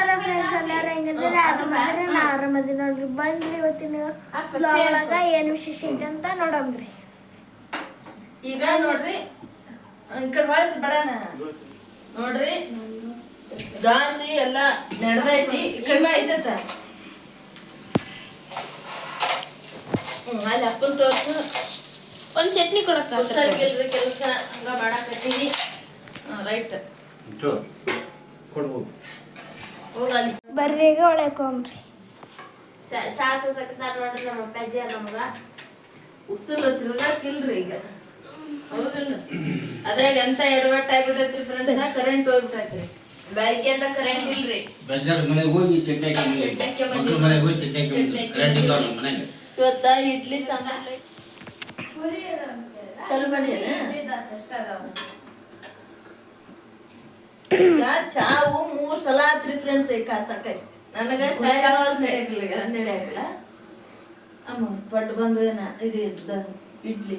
ನಮಸ್ಕಾರ ಫ್ರೆಂಡ್ಸ್ ಎಲ್ಲರೂ ಹೆಂಗಿದ್ರೆ ಆರಾಮದ್ರೆ ನಾ ಆರಾಮದಿ ನೋಡ್ರಿ. ಬಂದ್ರಿ ಇವತ್ತಿನ ಒಳಗ ಏನ್ ವಿಶೇಷ ಐತೆ ಅಂತ ನೋಡಮ್ರಿ ಈಗ ನೋಡ್ರಿ ಈ ಬಿಡಣ ಬಡನ? ನೋಡ್ರಿ ದಾಸಿ ಎಲ್ಲ ನಡೆದೈತಿ. ಈ ಕಡೆ ಐತತ ಹ್ಮ್ ಅಲ್ಲಿ ಅಪ್ಪನ್ ತೋರ್ಸು. ಒಂದ್ ಚಟ್ನಿ ಕೊಡಕ್ಕ ಕುರ್ಸಕ್ಕಿಲ್ರಿ ಕೆಲಸ. ಹಂಗ ಮಾಡಾಕತ್ತೀನಿ. ರೈಟ್. ಕೊಡ್ಬೋದು. ಹೋಗಲ್ಲಿ ಬರ್ರಿ ಈಗ ಒಳಗೆ ಹೋಗ್ರಿ. ಚಾ ಸಸಕ್ತಾರ ನೋಡ್ರಿ ನಮ್ಮ ಅಪ್ಪಾಜಿ ನಮಗ. ಉಸುಲು ತಿರುಗಾಕಿಲ್ರಿ ಈಗ. ಹೌದಿಲ್ಲ? ಅದ್ರಾಗ ಎಂತ ಎಡವಟ್ಟ ಆಗ್ಬಿಟ್ಟೈತ್ರಿ ಫ್ರೆಂಡ್ಸ್ ಕರೆಂಟ್ ಹೋಗ್ಬಿಟ್ಟೈತ್ರಿ ಬೆಳಗ್ಗೆ ಅಂತ ಕರೆಂಟ್ ಇಲ್ರಿ. ಬೇಜಾರು ಮನೆಗೆ ಹೋಗಿ ಚಟ್ನಿ ಮನೆಗೆ ಹೋಗಿ ಚಟ್ನಿ ಕರೆಂಟ್ ಇಲ್ಲ ಮನೆಗೆ. ಇವತ್ತ ಇಡ್ಲಿ ಸಾಂಬಾರ್. ಚಲೋ ಮಾಡಿ ಚಾವು ಮೂರ್ ಸಲ ಆತ್ರಿ ಫ್ರೆಂಡ್ಸ್ ಈ ನನಗೆ ನನಗ ಚಾ ಯಾವಾಗ ನಡೆಯಕಿಲ್ಲ ನಡೆಯಕಿಲ್ಲ ಅಮ್ಮ ಪಟ್ಟು ಬಂದ್ರೇನ ಇದು ಇಡ್ಲಿ.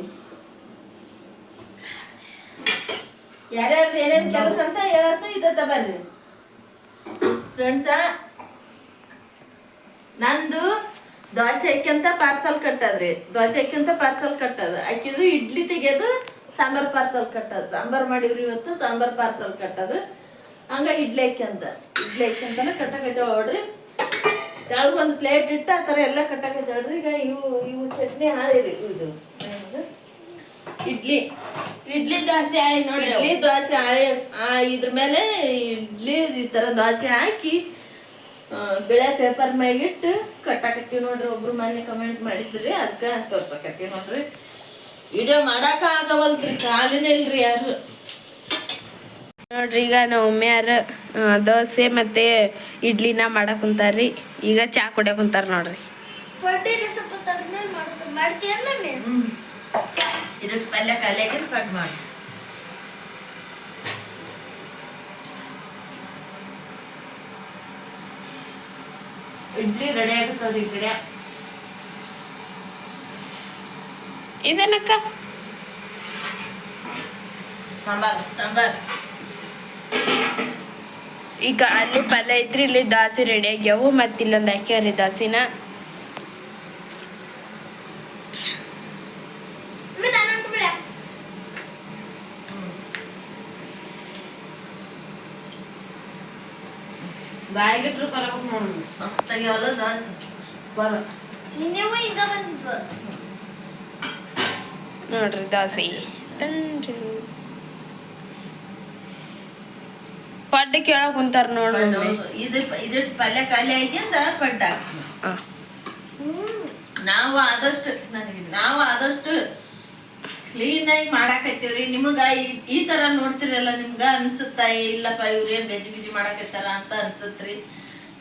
ಯಾರ್ಯಾರ್ದು ಏನೇನ್ ಕೆಲಸ ಅಂತ ಹೇಳತ್ತ ಇದ ಬರ್ರಿ. ಫ್ರೆಂಡ್ಸ ನಂದು ದೋಸೆ ಅಕ್ಕಿಂತ ಪಾರ್ಸಲ್ ಕಟ್ಟದ್ರಿ. ದೋಸೆ ಅಕ್ಕಿಂತ ಪಾರ್ಸಲ್ ಕಟ್ಟದ. ಅಕ್ಕಿದು ಇಡ್ಲಿ ತೆಗೆದು ಸಾಂಬಾರ್ ಪಾರ್ಸಲ್ ಕಟ್ಟದ. ಸಾಂಬಾರ್ ಮಾಡಿವ್ರಿ ಇವತ್ತು ಸಾಂಬಾರ್ ಪಾರ್ಸಲ್ ಕಟ್ಟದು. ಹಂಗ ಇಡ್ಲಿ ಅಂತ. ಇಡ್ಲಿ ಅಕ್ಕಿಂತನ ಕಟ್ಟಕೈತೆ ನೋಡ್ರಿ ಕೆಳಗೆ ಒಂದು ಪ್ಲೇಟ್ ಇಟ್ಟು ಆ ಥರ ಎಲ್ಲ ಕಟ್ಟಕೈತೆ ಹೊಡ್ರಿ ಈಗ ಇವು ಇವು ಚಟ್ನಿ ಹಾಳಿರಿ ಇದು. ಇಡ್ಲಿ. ಇಡ್ಲಿ ದೋಸೆ ಆಳಿ ನೋಡಿ ಇಡ್ಲಿ ದೋಸೆ ಹಾಳಿ ಆ ಇದ್ರ ಮೇಲೆ ಇಡ್ಲಿ ಈ ತರ ದೋಸೆ ಹಾಕಿ ಬೆಳೆ ಪೇಪರ್ ಮ್ಯಾಗಿಟ್ಟು ಕಟ್ಟಾಕತ್ತೀವಿ ನೋಡ್ರಿ. ಒಬ್ರು ಮನೆ ಕಮೆಂಟ್ ಮಾಡಿದ್ರಿ ಅದಕ್ಕೆ ತೋರ್ಸಕತ್ತೀವಿ ನೋಡ್ರಿ. ವಿಡಿಯೋ ಮಾಡಾಕ ಆಗವಲ್ತ್ರಿ ಕಾಲಿನ ಇಲ್ರಿ ಯಾರು. ನೋಡ್ರಿ ಈಗ ನಮ್ಮ ಮಮ್ಮಿಯಾರ ಆ, ದೋಸೆ ಮತ್ತೆ ಇಡ್ಲಿನ ಮಾಡಕ್ ಕುಂತಾರ್ರಿ. ಈಗ ಚಾ ಕುಡಿಯ ಕುಂತಾರ ನೋಡ್ರಿ. ಇಡ್ಲಿ ರೆಡಿ ಆಗುತ್ತೆ ಈ ಕಡೆ. ಇದೇನಕ್ಕ? ಸಾಂಬಾರ್ ಸಾಂಬಾರ್. ಈಗ ಅಲ್ಲಿ ಪಲ್ಯ ಐತ್ರಿ ಇಲ್ಲಿ ದೋಸೆ ರೆಡಿ ಆಗ್ಯಾವು ಮತ್ತೆ ಇಲ್ಲೊಂದು ಹಾಕ್ಯಾರಿ ದೋಸೆನ. ಮತ್ತೆ ಅನ್ನೊಂದು ಬಿಡ ಬಾಯಿಗಿಟ್ರು ಕರಬೇಕು ನೋಡ್ರಿ ಮಸ್ತಾಗ್ಯಾವಲ್ಲ ದಾಸ್. ಬರ. ನಿನ್ನೆವು ಈಗ ಬಂದಿದ್ವು ನೋಡ್ರಿ ದೋಸೆ. ತಂದ್ರಿ ಪಡ್ಡ ಕೇಳಕ್ ಕುಂತಾರ ನೋಡು ಇದು ಇದು ಪಲ್ಯ ಖಾಲಿ ಅಂತ ಪಡ್ಡ ನಾವ್ ಆದಷ್ಟು ನನಗೆ ನಾವು ಆದಷ್ಟು ಕ್ಲೀನಾಗಿ ಮಾಡಾಕತ್ತೀವ್ರಿ. ನಿಮಗ ಈ- ಈ ತರ ನೋಡ್ತಿರಲ್ಲ ನಿಮ್ಗ ಅನ್ಸುತ್ತಾ ಇಲ್ಲಪ್ಪ ಇವ್ರು ಏನ್ ಗಜಿ ಬಿಜಿ ಮಾಡಾಕತ್ತಾರ ಅಂತ ಅನ್ಸತ್ರಿ.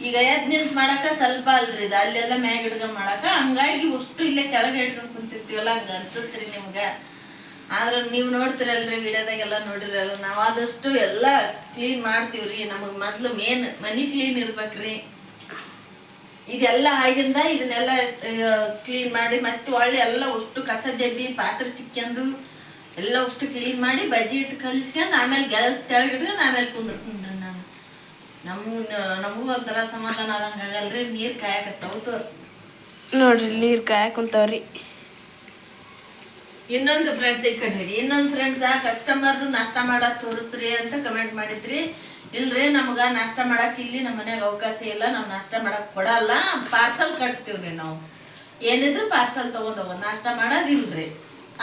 ಈಗ ಎದ್ ನಿಂತ್ ಮಾಡಾಕ ಸ್ವಲ್ಪ ಅಲ್ರಿ ಇದು ಅಲ್ಲೆಲ್ಲ ಮ್ಯಾಗ ಹಿಡ್ಕೊಂಡ್ ಮಾಡಾಕ. ಹಂಗಾಗಿ ಅಷ್ಟು ಇಲ್ಲೇ ಕೆಳಗೆ ಹಿಡ್ಕೊಂಡ್ ಕುಂತಿರ್ತೀವಲ್ಲ ಹಂಗ ಅನ್ಸತ್ರಿ ನಿಮ್ಗ. ಆದ್ರ ನೀವು ನೋಡ್ತಿರಲ್ರಿ, ವಿಡಿಯೋದಾಗೆಲ್ಲ ನೋಡಿರಲ್ಲ, ನಾವ್ ಆದಷ್ಟು ಎಲ್ಲ ಕ್ಲೀನ್ ಮಾಡ್ತೀವ್ರಿ. ನಮಗ್ ಮೊದ್ಲು ಮೇನ್ ಮನಿ ಕ್ಲೀನ್ ಇರ್ಬೇಕ್ರಿ. ಇದೆಲ್ಲ ಆಗಿಂದ ಇದನ್ನೆಲ್ಲ ಕ್ಲೀನ್ ಮಾಡಿ ಮತ್ತೆ ಒಳ್ಳೆ ಎಲ್ಲ ಅಷ್ಟು ಕಸ ಜಬ್ಬಿ ಪಾತ್ರೆ ತಿಕ್ಕೊಂಡು ಎಲ್ಲ ಅಷ್ಟು ಕ್ಲೀನ್ ಮಾಡಿ ಬಜ್ಜಿ ಇಟ್ಟು ಕಲಿಸ್ಕೊಂಡು ಆಮೇಲೆ ಗ್ಯಾಸ್ ತೆಳಗಿಟ್ಕೊಂಡು ಆಮೇಲೆ ಕುಂದಿರ್ತೀನಿ ನಾನು. ನಮಗೂ ನಮಗೂ ಒಂಥರ ಸಮಾಧಾನ ಆದಂಗೆ ಆಗಲ್ರಿ, ನೀರು ಕಾಯಕತ್ತಾವು ತೋರಿಸ್. ನೋಡ್ರಿ, ನೀರು ಕಾಯಕಂತವ್ರಿ ಕುಂತಾವ್ರಿ. ಇನ್ನೊಂದು ಫ್ರೆಂಡ್ಸ್ ಈ ಕಡೆ ಹೇಳಿ ಇನ್ನೊಂದು ಫ್ರೆಂಡ್ಸ್ ಕಸ್ಟಮರ್ ನಾಷ್ಟ ಮಾಡಕ್ ತೋರಿಸ್ರಿ ಅಂತ ಕಮೆಂಟ್ ಮಾಡಿದ್ರಿ. ಇಲ್ರಿ ನಮ್ಗ ನಾಷ್ಟ ಮಾಡಕ್ ಇಲ್ಲಿ ನಮ್ಮ ಮನ್ಯಾಗ ಅವಕಾಶ ಇಲ್ಲ ನಾವು ನಾಷ್ಟ ಮಾಡಕ್ ಕೊಡಲ್ಲ. ಪಾರ್ಸಲ್ ಕಟ್ತೀವ್ರಿ ನಾವು. ಏನಿದ್ರು ಪಾರ್ಸಲ್ ತಗೊಂಡ್ ಹೋಗೋದು. ನಾಷ್ಟ ಮಾಡೋದಿಲ್ರಿ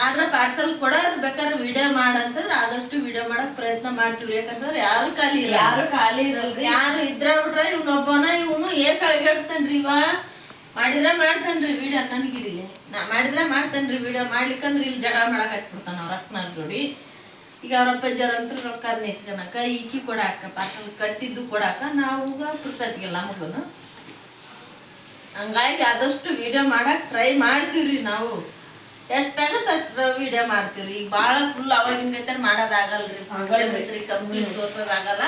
ಆದ್ರೆ ಪಾರ್ಸಲ್ ಕೊಡೋದು ಬೇಕಾದ್ರೆ ವಿಡಿಯೋ ಮಾಡಂತಂದ್ರೆ ಆದಷ್ಟು ವಿಡಿಯೋ ಮಾಡಕ್ ಪ್ರಯತ್ನ ಮಾಡ್ತೀವ್ರಿ. ಯಾಕಂದ್ರೆ ಯಾರು ಖಾಲಿ ಇಲ್ಲ ಯಾರು ಖಾಲಿ ಇರಲ್ರಿ. ಯಾರು ಇದ್ರ ಬಿಟ್ರೆ ಇವ್ನೊಬ್ಬನ ಇವನು ಏನ್ ಕಳ್ಗೆಡ್ತಾನ್ರಿ ಇವ? ಮಾಡಿದ್ರೆ ಮಾಡ್ತಾನ್ರಿ ವಿಡಿಯೋ ನನಗಿಡಿಲಿ ನಾ ಮಾಡಿದ್ರೆ ಮಾಡ್ತಾನ್ರಿ ವಿಡಿಯೋ ಮಾಡ್ಲಿಕ್ಕಂದ್ರೆ ಇಲ್ಲಿ ಜಗಳ ಮಾಡಕ್ ಹಾಕ್ಬಿಡ್ತಾನ ಅವ್ರ ಅಕ್ಕನಾರ್ ಜೋಡಿ. ಈಗ ಅವ್ರ ಅಪ್ಪಾಜರ್ ಅಂತ ರೊಕ್ಕ ಇಸ್ಕೊಳಕ ಈಕಿ ಕೊಡಾಕ ಪಾರ್ಸಲ್ ಕಟ್ಟಿದ್ದು ಕೊಡಾಕ ನಾವು ಪುರ್ಸತ್ಗೆಲ್ಲ ಮಗನು. ಹಂಗಾಗಿ ಆದಷ್ಟು ವಿಡಿಯೋ ಮಾಡಕ್ ಟ್ರೈ ಮಾಡ್ತೀವ್ರಿ ನಾವು. ಎಷ್ಟಾಗತ್ತೆ ಅಷ್ಟು ವಿಡಿಯೋ ಮಾಡ್ತೀವ್ರಿ. ಈಗ ಭಾಳ ಫುಲ್ ಅವಾಗಿನ ಮಾಡೋದಾಗಲ್ರಿ ಕಂಪ್ಲೀಟ್ ತೋರ್ಸೋದಾಗಲ್ಲ.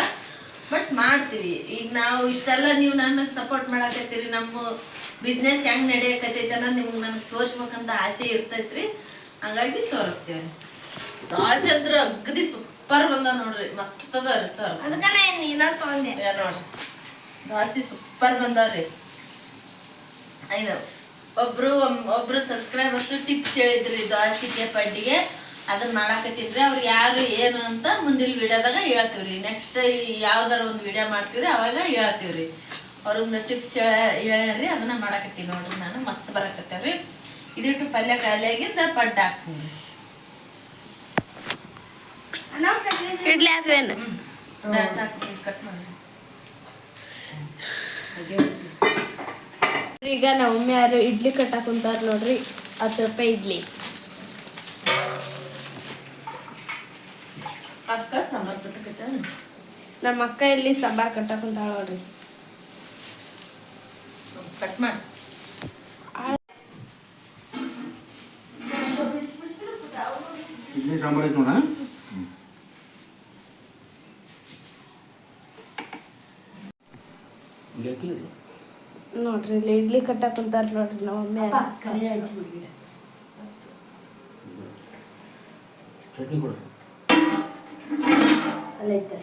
ಬಟ್ ಮಾಡ್ತೀವಿ. ಈಗ ನಾವು ಇಷ್ಟೆಲ್ಲ ನೀವು ನನ್ನ ಸಪೋರ್ಟ್ ಮಾಡಕತ್ತೀರಿ. ನಮ್ಮ ಬಿಸ್ನೆಸ್ ಹೆಂಗ್ ನಡೆಯಕತ್ತೈತೆ ಅನ್ನೋದು ನಿಮ್ಗೆ ನನಗೆ ತೋರಿಸ್ಬೇಕಂತ ಆಸೆ ಇರ್ತೈತ್ರಿ. ಹಂಗಾಗಿ ತೋರಿಸ್ತೀವಿ ದೋಸೆ ಅಂದ್ರೆ ಅಗ್ದಿ ಸೂಪರ್ ಬಂದ ನೋಡ್ರಿ. ಮಸ್ತ್ ಅದ ನೋಡ್ರಿ. ದೋಸೆ ಸೂಪರ್ ಬಂದವ್ರಿ ಇದು ಒಬ್ರು ಒಬ್ರು ಸಬ್ಸ್ಕ್ರೈಬರ್ಸ್ ಟಿಪ್ಸ್ ಹೇಳಿದ್ರಿ ದೋಸೆಗೆ ಪಡ್ಡಿಗೆ ಅದನ್ನ ಮಾಡಾಕತ್ತಿದ್ರೆ ಅವ್ರು ಯಾರು ಏನು ಅಂತ ಮುಂದಿನ ವಿಡಿಯೋದಾಗ ಹೇಳ್ತೀವ್ರಿ. ನೆಕ್ಸ್ಟ್ ಯಾವ್ದಾರ ಒಂದು ವಿಡಿಯೋ ಮಾಡ್ತೀವ್ರಿ ಅವಾಗ ಹೇಳ್ತೀವ್ರಿ. ಅವ್ರೊಂದು ಟಿಪ್ಸ್ ಹೇಳ್ಯಾರ್ರಿ ಅದನ್ನ ಮಾಡಾಕತ್ತೀನಿ ನೋಡ್ರಿ ನಾನು ಮಸ್ತ್ ಬರಾಕತ್ತೇವ್ರಿ ಇದಿಟ್ಟು ಪಲ್ಯ ಖಾಲಿಯಾಗಿಂದ ಪಡ್ಡ ಹಾಕ್ತೀನಿ. ಇಡ್ಲಿ ಆದ್ವೇನು ಈಗ ನಮ್ಮ ಒಮ್ಮೆ ಯಾರು ಇಡ್ಲಿ ಕಟ್ಟಾಕ ಕುಂತಾರ ನೋಡ್ರಿ ಹತ್ತು ರೂಪಾಯಿ ಇಡ್ಲಿ. ಅಕ್ಕ ಸಾಂಬಾರ್ ಕಟ್ಟಕತ್ತ ನಮ್ಮ ಅಕ್ಕ ಇಲ್ಲಿ ಸಾಂಬಾರ್ ಕಟ್ ಕುಂತಾಳ ನೋಡ್ರಿ. ಕಟ್ ಮಾಡಿ. ಇಡ್ಲಿ ಸಾಂಬಾರ್ ಐತೆ ನೋಡ ನೋಡ್ರಿ ಇಲ್ಲಿ ಇಡ್ಲಿ ಕಟ್ಟಾಕ್ ಕುಂತಾರ ನೋಡ್ರಿ ನಮ್ಮ ಮಮ್ಮಿ ಚಟ್ನಿ ಅಲ್ಲೈತೆ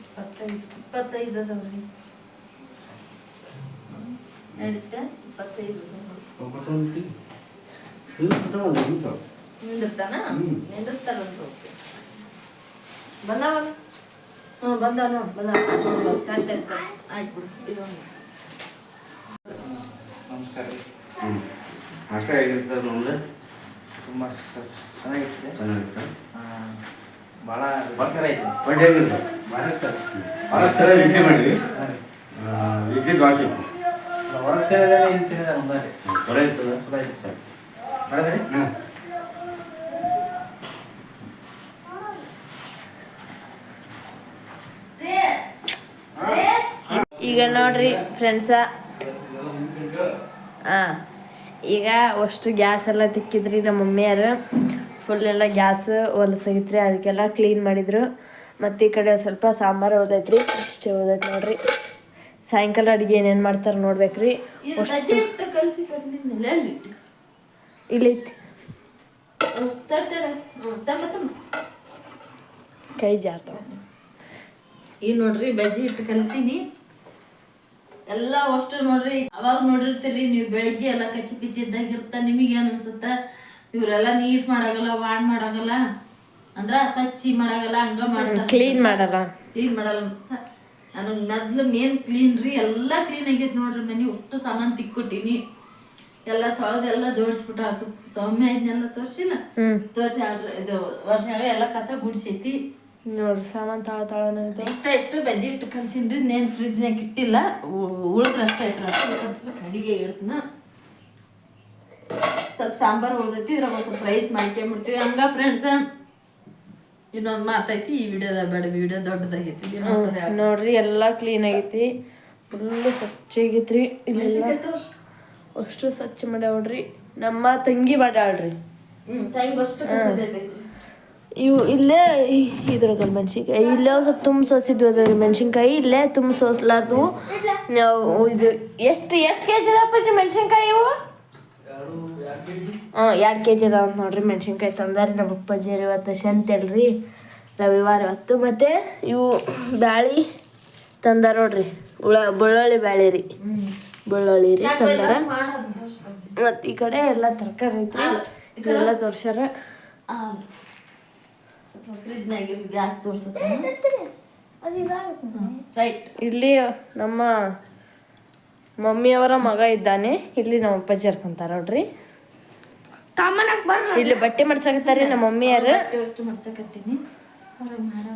ಇಪ್ಪತ್ತೈದು ಇಪ್ಪತ್ತೈದು ಅದಾವ್ರಿ. ನಡೀತಾ ಇಪ್ಪತ್ತೈದು. ನಿಂದಿರ್ತಾನ? ಬಂದಾವ? ಹ್ಞೂ ಬಂದಾವ ನೋಡಿ ಆಯ್ತು ಬಿಡು ಇದೊಂದು ನಮಸ್ಕಾರ. ರೀ ಅಷ್ಟ ತುಂಬ ಭಾಳ ರುಚಿಕರ ಐತೆ ಬಟ್ ಭಾಳ ಭಾಳ ಥರ ಇಡ್ಲಿ ಇಡ್ಲಿ ದೋಸೆ ಈಗ ನೋಡ್ರಿ ಫ್ರೆಂಡ್ಸ ಆ. ಈಗ ಅಷ್ಟು ಗ್ಯಾಸ್ ಎಲ್ಲ ತಿಕ್ಕಿದ್ರಿ ನಮ್ಮ ಮಮ್ಮಿಯರು. ಫುಲ್ ಎಲ್ಲ ಗ್ಯಾಸ್ ಹೊಲಸಾಗಿತ್ರಿ ಅದಕ್ಕೆಲ್ಲ ಕ್ಲೀನ್ ಮಾಡಿದ್ರು. ಮತ್ತೆ ಈ ಕಡೆ ಸ್ವಲ್ಪ ಸಾಂಬಾರು ಓದೈತ್ರಿ ಇಷ್ಟೇ ಉಳ್ದೈತೆ ನೋಡ್ರಿ. ಸಾಯಂಕಾಲ ಅಡುಗೆ ಏನೇನು ಮಾಡ್ತಾರೆ ನೋಡ್ಬೇಕ್ರಿ. ಇಲ್ಲೈತಿ ಕೈ ಜಾರ್ತಾವ ಈಗ ನೋಡ್ರಿ ಬಜ್ಜಿ ಹಿಟ್ಟು ಕಲ್ಸೀನಿ ಎಲ್ಲ ಅಷ್ಟು ನೋಡ್ರಿ ಅವಾಗ ನೋಡಿರ್ತೀರಿ ನೀವು ಬೆಳಿಗ್ಗೆ ಎಲ್ಲ ಕಚ್ಚಿ ಪಿಚ್ಚಿ ಇದ್ದಂಗಿರ್ತ ನಿಮಗೆ ಏನ್ ಅನ್ಸುತ್ತ? ಇವರೆಲ್ಲ ನೀಟ್ ಮಾಡಾಗಲ್ಲ ವಾಣ್ ಮಾಡಾಗಲ್ಲ. ಅಂದ್ರ ಸ್ವಚ್ಛ ಮಾಡಾಗಲ್ಲ ಹಂಗ ಮಾಡ ಕ್ಲೀನ್ ಮಾಡಲ್ಲ. ಕ್ಲೀನ್ ಮಾಡಲ್ಲ ಅನ್ಸುತ್ತ. ನನಗೆ ಮೊದ್ಲು ಮೇನ್ ಕ್ಲೀನ್ ರೀ ಎಲ್ಲ ಕ್ಲೀನ್ ಆಗೈತೆ ನೋಡ್ರಿ ಮನೆ ಒಟ್ಟು ಸಾಮಾನು ತಿಕ್ಕೊಟ್ಟಿನಿ. ಎಲ್ಲ ತೊಳೆದೆಲ್ಲ ಜೋಡಿಸ್ಬಿಟ್ಟ ಹಸು ಸೌಮ್ಯ ಇದನ್ನೆಲ್ಲ ತೋರ್ಸಿಲ್ಲ? ತೋರಿಸಿ ಇದು ವರ್ಷ ಎಲ್ಲ ಕಸ ಗುಡಿಸೈತಿ. ನೋಡ್ರಿ ಸಾಮಾನು ತಾಳ ತಾಳ ಇಷ್ಟ ಎಷ್ಟು ಬಜ್ಜಿ ಇಟ್ಟು ಕಲ್ಸಿನ್ರಿ ನೇನು ಫ್ರಿಜ್ನಾಗ ಇಟ್ಟಿಲ್ಲ. ಉಳಿದ್ರಷ್ಟ ಇಟ್ರ ಅಡಿಗೆ ಇಡ್ತನ ಸ್ವಲ್ಪ ಸಾಂಬಾರು ಉಳ್ದೈತಿ ಇದ್ರಾಗ ಒಂದು ಸ್ವಲ್ಪ ರೈಸ್ ಮಾಡ್ಕೊಂಬಿಡ್ತೀವಿ. ಹಂಗ ಫ್ರೆಂಡ್ಸ್ ಇನ್ನೊಂದು ಮಾತೈತಿ ಈ ವಿಡಿಯೋದಾಗ ಬೇಡ ವಿಡಿಯೋ ದೊಡ್ಡದಾಗೈತಿ. ನೋಡ್ರಿ ಎಲ್ಲ ಕ್ಲೀನ್ ಆಗೈತಿ. ಫುಲ್ಲು ಸ್ವಚ್ಛ ಆಗೈತ್ರಿ ಇಲ್ಲೆಲ್ಲ ಅಷ್ಟು? ಸ್ವಚ್ಛ ಮಾಡ್ಯಾವ್ರಿ. ನಮ್ಮ ತಂಗಿ ಮಾಡ್ಯಾಳ್ರಿ. ಇವು ಇಲ್ಲೇ ಇದ್ರಾಗಲ್ ಮೆಣಸಿನ್ಕಾಯಿ ಇಲ್ಲೇ ಸ್ವಲ್ಪ ತುಂಬ ಸೋಸಿದ್ವು ಅದ್ರಿ ಮೆಣಸಿನ್ಕಾಯಿ ಇಲ್ಲೇ ತುಂಬ ಸೋಸ್ಲಾರ್ದು ನಾವು ಇದು ಎಷ್ಟು ಎಷ್ಟು ಕೆ ಜಿ ಮೆಣಸಿನ್ಕಾಯಿ ಇವು? ಹಾಂ ಎರಡು ಕೆ ಜಿ ಅದಾವ ನೋಡ್ರಿ. ಮೆಣಸಿನ್ಕಾಯಿ ತಂದಾರಿ. ನಮ್ಮ ಅಪ್ಪಾಜಿಯರು ಇವತ್ತು ಶಂತಲ್ರಿ ರವಿವಾರ ಇವತ್ತು. ಮತ್ತೆ ಇವು ಬ್ಯಾಳಿ ತಂದಾರ ನೋಡ್ರಿ. ಉಳ ಬೆಳ್ಳುಳ್ಳಿ ಬ್ಯಾಳಿ ರೀ. ಬೆಳ್ಳುಳ್ಳಿ ರೀ ತಂದಾರ. ಮತ್ತು ಈ ಕಡೆ ಎಲ್ಲ ತರಕಾರಿ ಐತ್ರಿ. ಎಲ್ಲ ತೋರ್ಸ್ಯಾರ. ಗ್ಯಾಸ್ ತೋರ್ಸ ರೈಟ್ ಇಲ್ಲಿ ನಮ್ಮ ಮಮ್ಮಿಯವರ ಮಗ ಇದ್ದಾನೆ. ಇಲ್ಲಿ ನಮ್ಮ ಅಪ್ಪಾಜಿ ಹರ್ಕೊಂತಾರ ನೋಡ್ರಿ. ಇಲ್ಲಿ ಬಟ್ಟೆ ಮಡ್ಸಾಕತ್ತಾರಿ ನಮ್ಮ ಮಮ್ಮಿಯರು ಯಾರು ಮಡ್ಸಕತ್ತೀನಿ.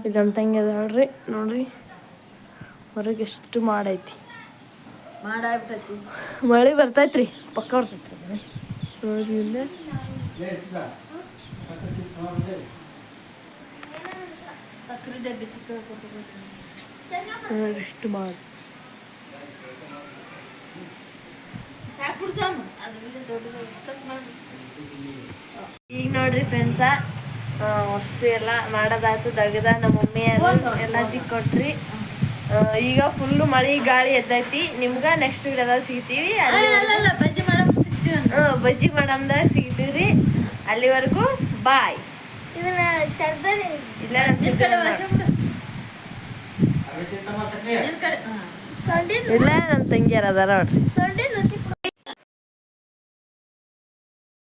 ಇಲ್ಲಿ ನಮ್ಮ ತಂಗಿ ಅದ ನೋಡ್ರಿ. ನೋಡ್ರಿ. ಹೊರಗೆ ಎಷ್ಟು ಮಾಡೈತಿ. ಮಾಡಾಗ್ಬಿಟ್ಟೈತಿ ಮಳೆ ಬರ್ತೈತ್ರಿ. ಪಕ್ಕ ಬರ್ತೈತ್ರಿ ನೋಡ್ರಿ ಇಲ್ಲೇ. ನೋಡ್ರಿ ಎಷ್ಟು ಮಾಡಿ ಸಾಮು ಕಟ್ ಈಗ ನೋಡ್ರಿ ಫ್ರೆಂಡ್ಸ ಅಷ್ಟು ಎಲ್ಲ ಮಾಡೋದಾಯ್ತು ದಗದ ನಮ್ಮ ಮಮ್ಮಿ ಎಲ್ಲ ತಿಕ್ಕೊಟ್ರಿ. ಆ, ಈಗ ಫುಲ್ಲು ಮಳಿ ಗಾಳಿ ಎದ್ದೈತಿ. ನಿಮ್ಗ ನೆಕ್ಸ್ಟ್ ವಿಡಿಯೋದಾಗ ಸಿಗ್ತೀವಿ. ಬಜ್ಜಿ ಮಾಡಮ್ದ ಸಿಗ್ತೀವಿ ಸಿಗ್ತೀವ್ರಿ. ಅಲ್ಲಿವರೆಗೂ ಬಾಯ್ ಇದನ್ನ ಇಲ್ಲ ಇಲ್ಲ. ನಮ್ಮ ತಂಗಿಯರ್ ಅದಾರ ನೋಡ್ರಿ.